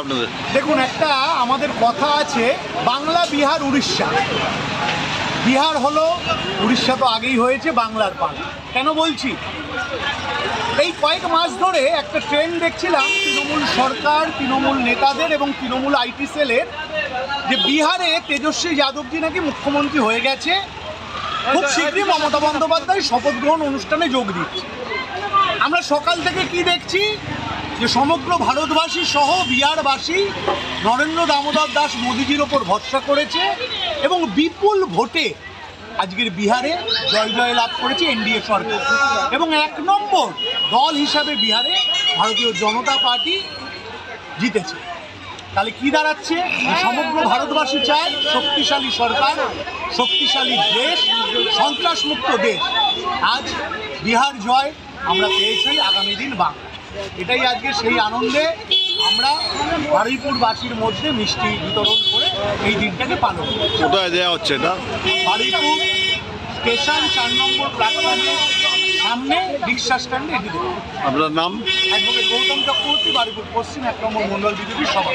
আপনাদের। দেখুন একটা আমাদের কথা আছে বাংলা বিহার উড়িষ্যা। বিহার হলো উড়িষ্যা তো আগেই হয়েছে বাংলার পান কেন বলছি? এই কয়েক মাস ধরে একটা ট্রেন্ড দেখছিলাম তৃণমূল সরকার তৃণমূল নেতাদের এবং তৃণমূল আইটি সেলের যে বিহারে তেজস্বী যাদবজি নাকি মুখ্যমন্ত্রী হয়ে গেছে। খুব শীঘ্রই মমতা বন্দ্যোপাধ্যায় শপথ গ্রহণ অনুষ্ঠানে যোগ দিচ্ছে। আমরা সকাল থেকে কি দেখছি? যে সমগ্র ভারতবাসী সহ বিহারবাসী নরেন্দ্র দামোদর দাস মোদিজির ওপর ভরসা করেছে এবং বিপুল ভোটে আজকের বিহারে জয় জয় লাভ করেছে এনডিএ সরকার। এবং এক নম্বর দল হিসাবে বিহারে ভারতীয় জনতা পার্টি জিতেছে। তাহলে কি দাঁড়াচ্ছে? সমগ্র ভারতবাসী চায় শক্তিশালী সরকার, শক্তিশালী দেশ, সন্ত্রাসমুক্ত দেশ। আজ বিহার জয় আমরা পেয়েছি আগামী দিন বাংলা এটাই আজকে সেই আনন্দে আমরা বারুইপুরবাসীর মধ্যে মিষ্টি বিতরণ করে এই দিনটাকে পালন করি। কোথায় দেওয়া হচ্ছে এটা? বারুইপুর স্টেশন চার নম্বর প্ল্যাটফর্মের সামনে রিক্সা স্ট্যান্ডে এটি আপনার নাম? অ্যাডভোকেট গৌতম চক্রবর্তী বারুইপুর পশ্চিম এক নম্বর মন্ডল বিজেপির সভা